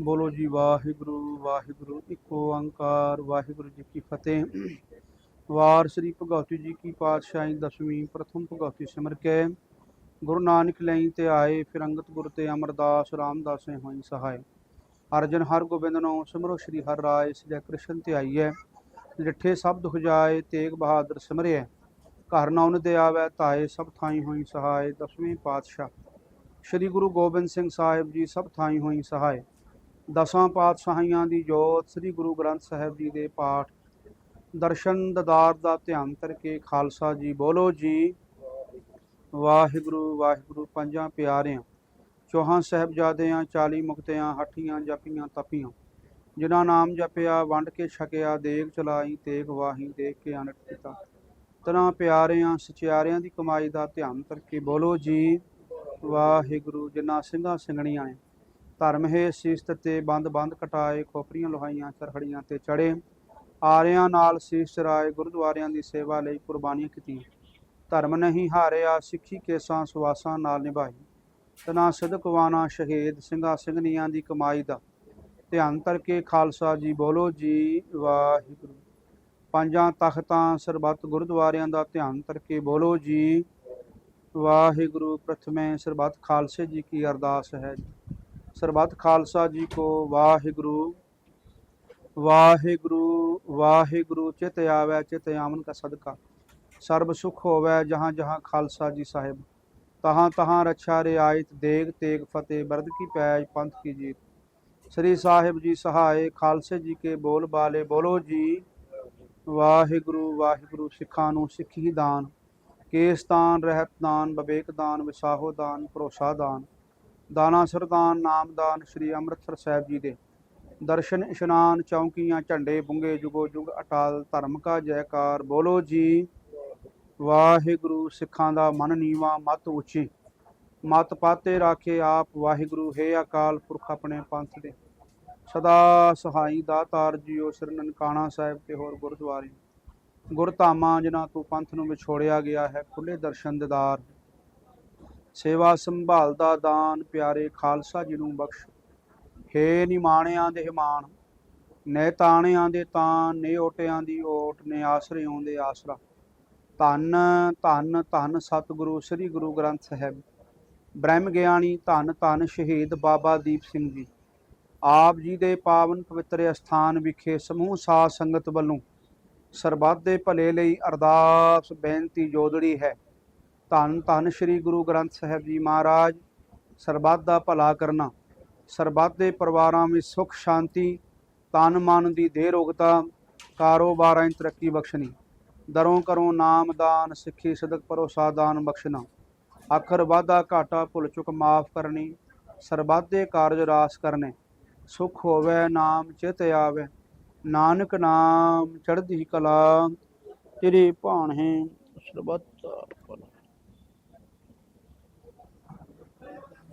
ਬੋਲੋ ਜੀ, ਵਾਹਿਗੁਰੂ ਵਾਹਿਗੁਰੂ, ਇੱਕੋ ਓੰਕਾਰ ਵਾਹਿਗੁਰੂ ਜੀ ਕੀ ਫਤਿਹ। ਵਾਰ ਸ੍ਰੀ ਭਗਵਤੀ ਜੀ ਕੀ ਪਾਤਸ਼ਾਹੀ ਦਸਵੀਂ ਪ੍ਰਥਮ ਭਗਵਤੀ ਸਿਮਰ ਕੇ। ਗੁਰੂ ਨਾਨਕ ਲਈ ਤੇ ਆਏ ਫਿਰ ਅੰਗਤ ਗੁਰ ਤੇ ਅਮਰਦਾਸ ਰਾਮਦਾਸੇ ਹੋਈ ਸਹਾਇ। ਅਰਜਨ ਹਰ ਗੋਬਿੰਦ ਨੂੰ ਸਿਮਰੋ ਸ੍ਰੀ ਹਰਿ ਰਾਏ, ਸ੍ਰੀ ਕ੍ਰਿਸ਼ਨ ਤੇ ਆਈਐ। ਜਿੱਠੇ ਸ਼ਬਦ ਹੁਜਾਏ ਤੇਗ ਬਹਾਦਰ ਸਿਮਰਿਐ ਘਰ ਨਾਉਨ ਦੇ ਆਵੈ ਤਾਏ ਸਭ ਥਾਈ ਹੋਈ ਸਹਾਇ, ਦਸਵੇਂ ਪਾਤਸ਼ਾਹ। ਸ੍ਰੀ ਗੁਰੂ ਗੋਬਿੰਦ ਸਿੰਘ ਸਾਹਿਬ ਜੀ ਸਭ ਥਾਈ ਹੋਈ ਸਹਾਇ। ਦਸਾਂ ਪਾਤਸ਼ਾਹੀਆਂ ਦੀ ਜੋਤ, ਸ੍ਰੀ ਗੁਰੂ ਗ੍ਰੰਥ ਸਾਹਿਬ ਜੀ ਦੇ ਪਾਠ, ਦਰਸ਼ਨ ਦਦਾਰ ਦਾ ਧਿਆਨ ਕਰਕੇ ਖਾਲਸਾ ਜੀ ਬੋਲੋ ਜੀ। ਵਾਹਿਗੁਰੂ ਵਾਹਿਗੁਰੂ, ਪੰਜਾਂ ਪਿਆਰਿਆਂ, ਚੌਹਾਂ ਸਾਹਿਬਜ਼ਾਦਿਆਂ 40 ਮੁਕਤਿਆਂ ਹੱਠੀਆਂ ਜਪੀਆਂ, ਤਪੀਆਂ, ਜਿਨ੍ਹਾਂ ਨਾਮ ਜਪਿਆ, ਵੰਡ ਕੇ ਛਕਿਆ, ਦੇਗ ਚਲਾਈ, ਤੇਗ ਵਾਹੀ, ਦੇਖ ਕੇ ਅਨਟ ਕੀਤਾ। ਤਨਾ ਪਿਆਰਿਆਂ, ਸਚਿਆਰਿਆਂ ਦੀ ਕਮਾਈ ਦਾ ਧਿਆਨ ਕਰਕੇ ਬੋਲੋ ਜੀ। ਵਾਹਿਗੁਰੂ, ਜਿਨ੍ਹਾਂ ਸਿੰਘਾਂ ਸਿੰਘਣੀਆਂ ਨੇ ਧਰਮ ਹੈ, ਸ਼ੀਸਤ ਤੇ ਬੰਦ ਬੰਦ ਕਟਾਏ, ਖੋਪਰੀਆਂ ਲੋਹਾਈਆਂ, ਚਰਖੜੀਆਂ ਤੇ ਚੜੇ। ਆਰਿਆਂ ਨਾਲ ਸੀਸ ਚਰਾਏ ਗੁਰਦੁਆਰਿਆਂ ਦੀ ਸੇਵਾ ਲਈ ਕੁਰਬਾਨੀਆਂ ਕੀਤੀਆਂ। ਧਰਮ ਨਹੀਂ ਹਾਰਿਆ, ਸਿੱਖੀ ਕੇਸਾਂ ਸੁਵਾਸਾਂ ਨਾਲ ਨਿਭਾਈ। ਤਨਾ ਸਦਕਵਾਨਾ ਸ਼ਹੀਦ, ਸਿੰਘਾਂ ਸਿੰਘਣੀਆਂ ਦੀ ਕਮਾਈ ਦਾ। ਧਿਆਨ ਕਰਕੇ ਖਾਲਸਾ ਜੀ ਬੋਲੋ, ਜੀ ਵਾਹਿਗੁਰੂ। ਪੰਜਾਂ ਤਖਤਾਂ ਸਰਬੱਤ ਗੁਰਦੁਆਰਿਆਂ ਦਾ ਧਿਆਨ ਕਰਕੇ ਬੋਲੋ, ਜੀ ਵਾਹਿਗੁਰੂ। ਪ੍ਰਥਮੇ ਸਰਬੱਤ ਖਾਲਸੇ ਜੀ ਕੀ ਅਰਦਾਸ ਹੈ। ਸਰਬੱਤ ਖਾਲਸਾ ਜੀ ਕੋ ਵਾਹਿਗੁਰੂ। ਵਾਹਿਗੁਰੂ ਵਾਹਿਗੁਰੂ, ਚਿਤ ਆਵੈ, ਚਿਤ ਆਮਨ ਕਾ ਸਦਕਾ। ਸਰਬ ਸੁਖ ਹੋਵੈ ਜਹਾਂ ਜਹਾਂ ਖਾਲਸਾ ਜੀ ਸਾਹਿਬ। ਤਹਾਂ ਤਹਾਂ ਰਛਾ ਰਿਆਇਤ, ਦੇਗ ਤੇਗ ਫਤਿਹ, ਬਰਦ ਕੀ ਪੈਜ, ਪੰਥ ਕੀ ਜੀਤ। ਸ੍ਰੀ ਸਾਹਿਬ ਜੀ ਸਹਾਏ ਖਾਲਸੇ ਜੀ ਕੇ ਬੋਲ ਬਾਲੇ, ਬੋਲੋ ਜੀ। ਵਾਹਿਗੁਰੂ ਵਾਹਿਗੁਰੂ, ਸਿੱਖਾਂ ਨੂੰ ਸਿੱਖੀ ਦਾਨ। ਕੇਸਤਾਨ ਰਹਿਤ ਦਾਨ, ਬਵੇਕ ਦਾਨ, ਵਿਸਾਹੋ ਦਾਨ, ਭਰੋਸਾ ਦਾਨ। ਦਾਨਾ ਸਰਦਾਨ ਨਾਮਦਾਨ ਸ੍ਰੀ ਅੰਮ੍ਰਿਤਸਰ ਸਾਹਿਬ ਜੀ ਦੇ। ਦਰਸ਼ਨ ਇਸ਼ਨਾਨ ਚੌਂਕੀਆਂ, ਝੰਡੇ ਬੁੰਗੇ, ਜੁਗੋ ਜੁਗ, ਅਟਾਲ ਧਰਮ ਕਾ ਜੈਕਾਰ, ਬੋਲੋ ਜੀ। ਵਾਹਿਗੁਰੂ ਸਿੱਖਾਂ ਦਾ ਮਨ ਨੀਵਾ, ਮਤ ਉੱਚੀ। ਮਤ ਪਾਤੇ ਰਾਖੇ ਆਪ, ਵਾਹਿਗੁਰੂ, ਹੈ ਅਕਾਲ ਪੁਰਖ ਆਪਣੇ ਪੰਥ ਦੇ। ਸਦਾ ਸਹਾਈ ਦਾਤਾਰ ਜੀਓ, ਸ੍ਰੀ ਨਨਕਾਣਾ ਸਾਹਿਬ ਤੇ ਹੋਰ ਗੁਰਦੁਆਰੇ। ਗੁਰਧਾਮਾਂ ਜਿਨ੍ਹਾਂ ਤੋਂ ਪੰਥ ਨੂੰ ਵਿਛੋੜਿਆ ਗਿਆ ਹੈ ਖੁੱਲੇ ਦਰਸ਼ਨ ਦਿਦਾਰ। ਸੇਵਾ ਸੰਭਾਲ ਦਾ ਦਾਨ ਪਿਆਰੇ ਖਾਲਸਾ ਜੀ ਨੂੰ ਬਖਸ਼। ਹੇ ਨਿਮਾਣਿਆਂ ਦੇ ਮਾਣ, ਨੇ ਤਾਣਿਆਂ ਦੇ ਤਾਨ ਨੇ ਓਟਿਆਂ ਦੀ ਓਟ, ਨੇ ਆਸਰੇ ਦੇ ਆਸਰਾ। ਧੰਨ ਧੰਨ ਧੰਨ ਸਤਿਗੁਰੂ, ਸ੍ਰੀ ਗੁਰੂ ਗ੍ਰੰਥ ਸਾਹਿਬ। ਬ੍ਰਹਮ ਗਿਆਨੀ, ਧੰਨ ਧੰਨ ਸ਼ਹੀਦ ਬਾਬਾ ਦੀਪ ਸਿੰਘ ਜੀ। ਆਪ ਜੀ ਦੇ ਪਾਵਨ ਪਵਿੱਤਰ ਅਸਥਾਨ ਵਿਖੇ ਸਮੂਹ ਸਾਧ ਸੰਗਤ ਵੱਲੋਂ ਸਰਬੱਤ ਦੇ ਭਲੇ ਲਈ ਅਰਦਾਸ ਬੇਨਤੀ ਜੋਦੜੀ ਹੈ। ਧੰਨ ਧੰਨ ਸ੍ਰੀ ਗੁਰੂ ਗ੍ਰੰਥ ਸਾਹਿਬ ਜੀ ਮਹਾਰਾਜ, ਸਰਬੱਤ ਦਾ ਭਲਾ ਕਰਨਾ, ਸਰਬੱਤ ਦੇ ਪਰਿਵਾਰਾਂ ਵਿੱਚ ਸੁਖ, ਸ਼ਾਂਤੀ, ਤਨ ਮਨ ਦੀ ਦੇਹ ਰੋਗਤਾ, ਕਾਰੋਬਾਰਾਂ 'ਚ ਤਰੱਕੀ ਬਖਸ਼ਣੀ, ਦਰੋਂ ਕਰੋ ਨਾਮਦਾਨ ਸਿੱਖੀ ਸਦਕ ਭਰੋਸਾ ਦਾਨ ਬਖਸ਼ਣਾ ਆਖਰ ਵਾਧਾ ਘਾਟਾ ਭੁੱਲ ਚੁੱਕ ਮਾਫ ਕਰਨੀ, ਸਰਬੱਤ ਦੇ ਕਾਰਜ ਰਾਸ ਕਰਨੇ, ਸੁਖ ਹੋਵੇ ਨਾਮ ਚਿਤ ਆਵੇ, ਨਾਨਕ ਨਾਮ ਚੜ੍ਹਦੀ ਕਲਾ, ਤੇਰੇ ਭਾਣੇ ਸਰਬੱਤ ਦਾ ਭਲਾ